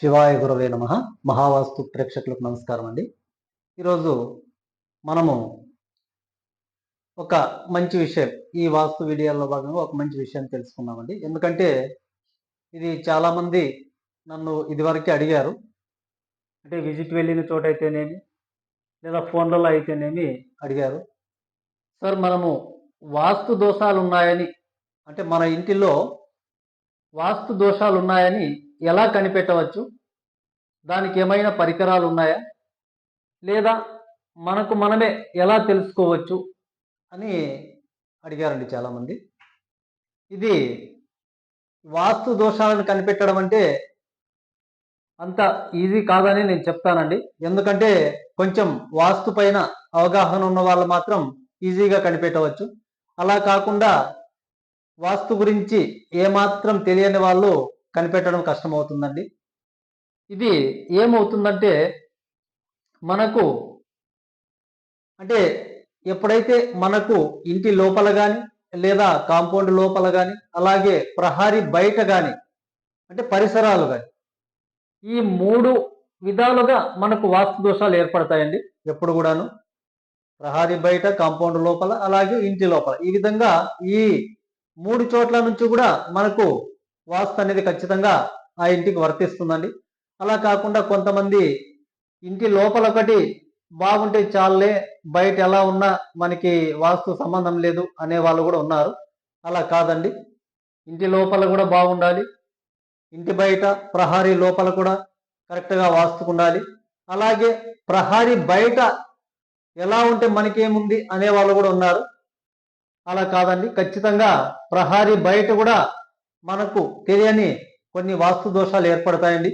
శివాయ గురవే నమ. మహావాస్తు ప్రేక్షకులకు నమస్కారం అండి. ఈరోజు మనము ఒక మంచి విషయం ఈ వాస్తు వీడియోలో భాగంగా ఒక మంచి విషయం తెలుసుకున్నామండి ఎందుకంటే ఇది చాలామంది నన్ను ఇదివరకే అడిగారు. అంటే విజిట్ వెళ్ళిన చోట అయితేనేమి లేదా ఫోన్లలో అయితేనేమి అడిగారు. సార్ మనము వాస్తు దోషాలు ఉన్నాయని అంటే మన ఇంటిలో వాస్తు దోషాలు ఉన్నాయని ఎలా కనిపెట్టవచ్చు? దానికి ఏమైనా పరికరాలు ఉన్నాయా? లేదా మనకు మనమే ఎలా తెలుసుకోవచ్చు? అని అడిగారండి చాలామంది. ఇది వాస్తు దోషాలను కనిపెట్టడం అంటే అంత ఈజీ కాదని నేను చెప్తానండి. ఎందుకంటే కొంచెం వాస్తు పైన అవగాహన ఉన్న వాళ్ళు మాత్రం ఈజీగా కనిపెట్టవచ్చు. అలా కాకుండా వాస్తు గురించి ఏమాత్రం తెలియని వాళ్ళు కనిపెట్టడం కష్టమవుతుందండి. ఇది ఏమవుతుందంటే మనకు అంటే ఎప్పుడైతే మనకు ఇంటి లోపల కానీ లేదా కాంపౌండ్ లోపల కానీ అలాగే ప్రహారీ బయట కానీ అంటే పరిసరాలు కానీ ఈ మూడు విధాలుగా మనకు వాస్తు దోషాలు ఏర్పడతాయండి. ఎప్పుడు కూడాను? ప్రహారీ బయట కాంపౌండ్ లోపల అలాగే ఇంటి లోపల. ఈ విధంగా ఈ మూడు చోట్ల నుంచి కూడా మనకు వాస్తు అనేది ఖచ్చితంగా ఆ ఇంటికి వర్తిస్తుందండి. అలా కాకుండా కొంతమంది ఇంటి లోపల ఒకటి బాగుంటే చాలే బయట ఎలా ఉన్నా మనకి వాస్తు సంబంధం లేదు అనే వాళ్ళు కూడా ఉన్నారు. అలా కాదండి. ఇంటి లోపల కూడా బాగుండాలి. ఇంటి బయట ప్రహారీ లోపల కూడా కరెక్ట్గా వాస్తుకుండాలి. అలాగే ప్రహారీ బయట ఎలా ఉంటే మనకేముంది అనే వాళ్ళు కూడా ఉన్నారు. అలా కాదండి. ఖచ్చితంగా ప్రహారీ బయట కూడా మనకు తెలియని కొన్ని వాస్తు దోషాలు ఏర్పడతాయండి.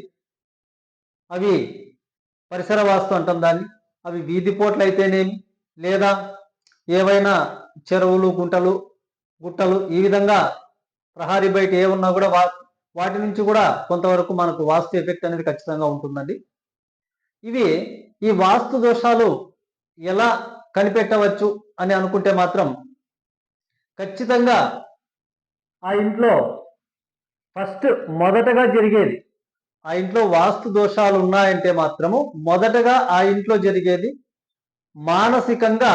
అవి పరిసర వాస్తు అంటాం దాన్ని. అవి వీధి పోట్లు అయితేనేమి లేదా ఏవైనా చెరువులు గుంటలు గుట్టలు ఈ విధంగా ప్రహారీ బయట ఏ ఉన్నా కూడా వా వాటి నుంచి కూడా కొంతవరకు మనకు వాస్తు ఎఫెక్ట్ అనేది ఖచ్చితంగా ఉంటుందండి. ఇవి ఈ వాస్తు దోషాలు ఎలా కనిపెట్టవచ్చు అని అనుకుంటే మాత్రం ఖచ్చితంగా ఆ ఇంట్లో ఫస్ట్ మొదటగా జరిగేది ఆ ఇంట్లో వాస్తు దోషాలు ఉన్నాయంటే మాత్రము మొదటగా ఆ ఇంట్లో జరిగేది మానసికంగా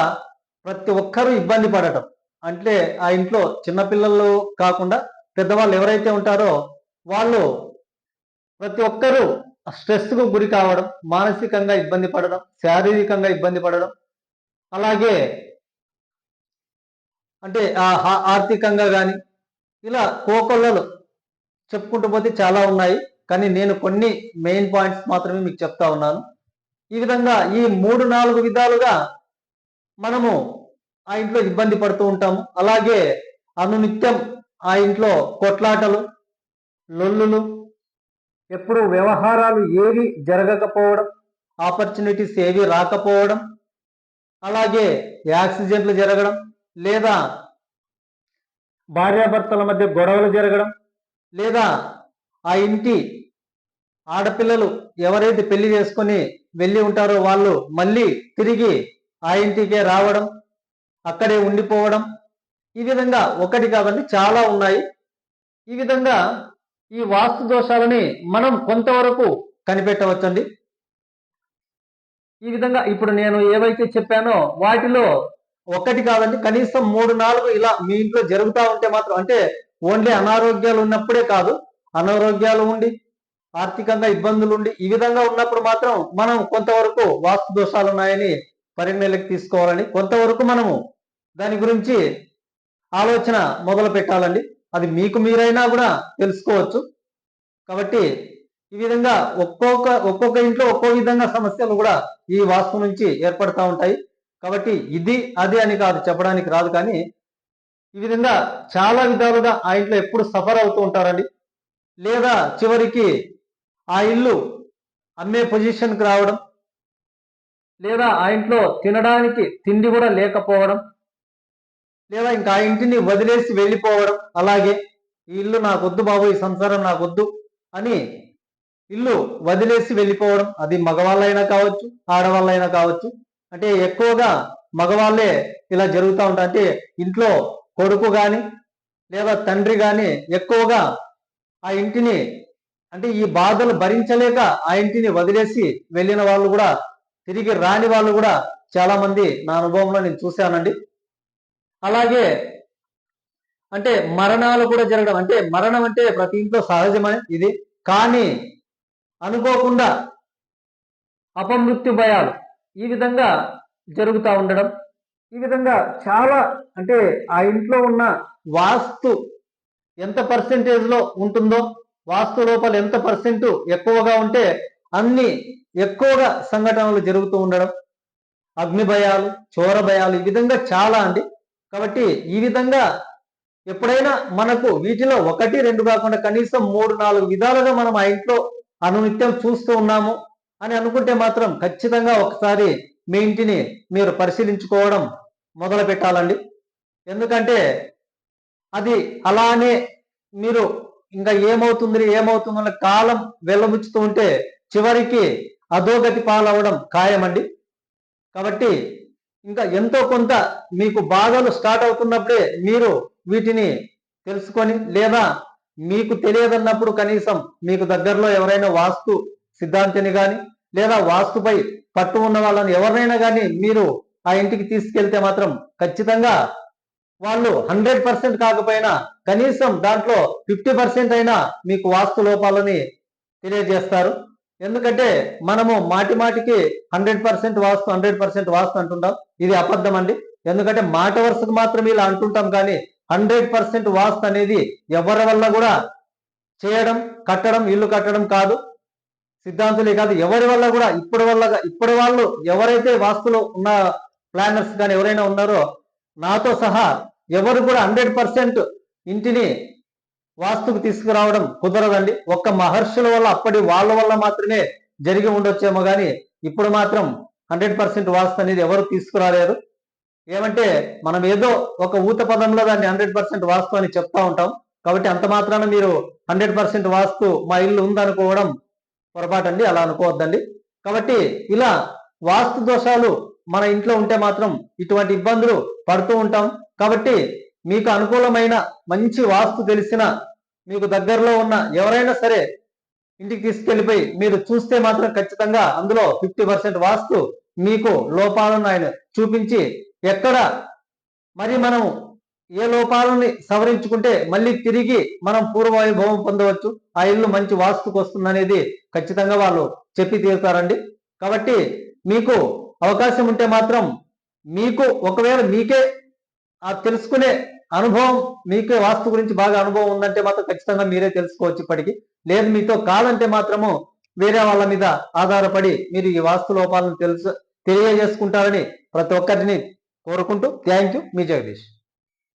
ప్రతి ఒక్కరూ ఇబ్బంది పడటం. అంటే ఆ ఇంట్లో చిన్నపిల్లలు కాకుండా పెద్దవాళ్ళు ఎవరైతే ఉంటారో వాళ్ళు ప్రతి ఒక్కరూ స్ట్రెస్కు గురి కావడం మానసికంగా ఇబ్బంది పడడం శారీరకంగా ఇబ్బంది పడడం అలాగే అంటే ఆర్థికంగా కానీ ఇలా కోకొల్లలు చెప్పుకుంటూ పోతే చాలా ఉన్నాయి. కానీ నేను కొన్ని మెయిన్ పాయింట్స్ మాత్రమే మీకు చెప్తా ఉన్నాను. ఈ విధంగా ఈ మూడు నాలుగు విధాలుగా మనము ఆ ఇంట్లో ఇబ్బంది పడుతూ ఉంటాము. అలాగే అనునిత్యం ఆ ఇంట్లో కొట్లాటలు లొల్లులు ఎప్పుడు వ్యవహారాలు ఏవి జరగకపోవడం ఆపర్చునిటీస్ ఏవి రాకపోవడం అలాగే యాక్సిడెంట్లు జరగడం లేదా భార్యాభర్తల మధ్య గొడవలు జరగడం లేదా ఆ ఇంటి ఆడపిల్లలు ఎవరైతే పెళ్ళి చేసుకొని వెళ్ళి ఉంటారో వాళ్ళు మళ్ళీ తిరిగి ఆ ఇంటికే రావడం అక్కడే ఉండిపోవడం ఈ విధంగా ఒకటి కాదండి చాలా ఉన్నాయి. ఈ విధంగా ఈ వాస్తు దోషాలని మనం కొంతవరకు కనిపెట్టవచ్చండి. ఈ విధంగా ఇప్పుడు నేను ఏవైతే చెప్పానో వాటిలో ఒకటి కాదండి కనీసం మూడు నాలుగు ఇలా మీ ఇంట్లో జరుగుతూ ఉంటే మాత్రం అంటే ఓన్లీ అనారోగ్యాలు ఉన్నప్పుడే కాదు అనారోగ్యాలు ఉండి ఆర్థికంగా ఇబ్బందులు ఉండి ఈ విధంగా ఉన్నప్పుడు మాత్రం మనం కొంతవరకు వాస్తు దోషాలు ఉన్నాయని పరిగణలోకి తీసుకోవాలని కొంతవరకు మనము దాని గురించి ఆలోచన మొదలు పెట్టాలండి. అది మీకు మీరైనా కూడా తెలుసుకోవచ్చు. కాబట్టి ఈ విధంగా ఒక్కొక్క ఒక్కొక్క ఇంట్లో ఒక్కో విధంగా సమస్యలు కూడా ఈ వాస్తు నుంచి ఏర్పడతా ఉంటాయి. కాబట్టి ఇది అది అని కాదు చెప్పడానికి రాదు కానీ ఈ విధంగా చాలా విధాలుగా ఆ ఇంట్లో ఎప్పుడు సఫర్ అవుతూ ఉంటారండి. లేదా చివరికి ఆ ఇల్లు అమ్మే పొజిషన్కి రావడం లేదా ఆ ఇంట్లో తినడానికి తిండి కూడా లేకపోవడం లేదా ఇంకా ఆ ఇంటిని వదిలేసి వెళ్ళిపోవడం అలాగే ఈ ఇల్లు నాకొద్దు బాబు ఈ సంసారం నాకొద్దు అని ఇల్లు వదిలేసి వెళ్ళిపోవడం అది మగవాళ్ళైనా కావచ్చు ఆడవాళ్ళైనా కావచ్చు అంటే ఎక్కువగా మగవాళ్ళే ఇలా జరుగుతూ ఉంటారు అంటే ఇంట్లో కొడుకు కానీ లేదా తండ్రి కానీ ఎక్కువగా ఆ ఇంటిని అంటే ఈ బాధలు భరించలేక ఆ ఇంటిని వదిలేసి వెళ్ళిన వాళ్ళు కూడా తిరిగి రాని వాళ్ళు కూడా చాలా మంది నా అనుభవంలో నేను చూశానండి. అలాగే అంటే మరణాలు కూడా జరగడం అంటే మరణం అంటే ప్రతి ఇంట్లో సహజమే ఇది. కానీ అనుకోకుండా అపమృత్యు భయాలు ఈ విధంగా జరుగుతూ ఉండడం ఈ విధంగా చాలా అంటే ఆ ఇంట్లో ఉన్న వాస్తు ఎంత పర్సెంటేజ్లో ఉంటుందో వాస్తు లోపల ఎంత పర్సెంట్ ఎక్కువగా ఉంటే అన్ని ఎక్కువగా సంఘటనలు జరుగుతూ ఉండడం అగ్ని భయాలు చోర భయాలు ఈ విధంగా చాలా అండి. కాబట్టి ఈ విధంగా ఎప్పుడైనా మనకు వీటిలో ఒకటి రెండు కాకుండా కనీసం మూడు నాలుగు విధాలుగా మనం ఆ ఇంట్లో అనునిత్యం చూస్తూ ఉన్నాము అని అనుకుంటే మాత్రం ఖచ్చితంగా ఒకసారి మీ ఇంటిని మీరు పరిశీలించుకోవడం మొదలు పెట్టాలండి ఎందుకంటే అది అలానే మీరు ఇంకా ఏమవుతుంది ఏమవుతుందని కాలం వెళ్ళముచ్చుతూ ఉంటే చివరికి అధోగతి పాలవడం ఖాయమండి. కాబట్టి ఇంకా ఎంతో కొంత మీకు బాధలు స్టార్ట్ అవుతున్నప్పుడే మీరు వీటిని తెలుసుకొని లేదా మీకు తెలియదన్నప్పుడు కనీసం మీకు దగ్గరలో ఎవరైనా వాస్తు సిద్ధాంతిని కానీ లేదా వాస్తుపై పట్టు ఉన్న వాళ్ళని ఎవరినైనా కానీ మీరు ఆ ఇంటికి తీసుకెళ్తే మాత్రం ఖచ్చితంగా వాళ్ళు హండ్రెడ్ పర్సెంట్ కాకపోయినా కనీసం దాంట్లో ఫిఫ్టీ పర్సెంట్ అయినా మీకు వాస్తు లోపాలని తెలియజేస్తారు. ఎందుకంటే మనము మాటి మాటికి hundred percent vastu hundred percent vastu అంటుంటాం. ఇది అబద్ధం అండి. ఎందుకంటే మాట వరుసకు మాత్రం ఇలా అంటుంటాం కానీ హండ్రెడ్ పర్సెంట్ వాస్తు అనేది ఎవరి వల్ల కూడా చేయడం కట్టడం ఇల్లు కట్టడం కాదు. సిద్ధాంతులే కాదు ఎవరి వల్ల కూడా ఇప్పటి వల్ల ఇప్పటి వాళ్ళు ఎవరైతే వాస్తులో ఉన్న ప్లానర్స్ కానీ ఎవరైనా ఉన్నారో నాతో సహా ఎవరు కూడా హండ్రెడ్ పర్సెంట్ ఇంటిని వాస్తుకు తీసుకురావడం కుదరదండి. ఒక్క మహర్షుల వల్ల అప్పటి వాళ్ళ వల్ల మాత్రమే జరిగి ఉండొచ్చేమో కానీ ఇప్పుడు మాత్రం హండ్రెడ్ పర్సెంట్ వాస్తు అనేది ఎవరు తీసుకురాలేరు. ఏమంటే మనం ఏదో ఒక ఊత పదంలో దాన్ని హండ్రెడ్ పర్సెంట్ వాస్తు అని చెప్తా ఉంటాం. కాబట్టి అంత మాత్రాన మీరు హండ్రెడ్ పర్సెంట్ వాస్తు మా ఇల్లు ఉందనుకోవడం పొరపాటండి అలా అనుకోవద్దండి. కాబట్టి ఇలా వాస్తు దోషాలు మన ఇంట్లో ఉంటే మాత్రం ఇటువంటి ఇబ్బందులు పడుతూ ఉంటాం. కాబట్టి మీకు అనుకూలమైన మంచి వాస్తు తెలిసిన మీకు దగ్గరలో ఉన్న ఎవరైనా సరే ఇంటికి తీసుకెళ్ళిపోయి మీరు చూస్తే మాత్రం ఖచ్చితంగా అందులో ఫిఫ్టీ పర్సెంట్ వాస్తు మీకు లోపాలను ఆయన చూపించి ఎక్కడ మరి మనం ఏ లోపాలని సవరించుకుంటే మళ్ళీ తిరిగి మనం పూర్వవైభవం పొందవచ్చు. ఆ ఇల్లు మంచి వాస్తుకు వస్తుందనేది ఖచ్చితంగా వాళ్ళు చెప్పి తీరుతారండి. కాబట్టి మీకు అవకాశం ఉంటే మాత్రం మీకు ఒకవేళ మీకే ఆ తెలుసుకునే అనుభవం మీకే వాస్తు గురించి బాగా అనుభవం ఉందంటే మాత్రం ఖచ్చితంగా మీరే తెలుసుకోవచ్చు ఇప్పటికి. లేదు మీతో కాదంటే మాత్రము వేరే వాళ్ళ మీద ఆధారపడి మీరు ఈ వాస్తు లోపాలను తెలుసు తెలియజేసుకుంటారని ప్రతి ఒక్కరిని కోరుకుంటూ థ్యాంక్ యూ. మీ జగదీష్.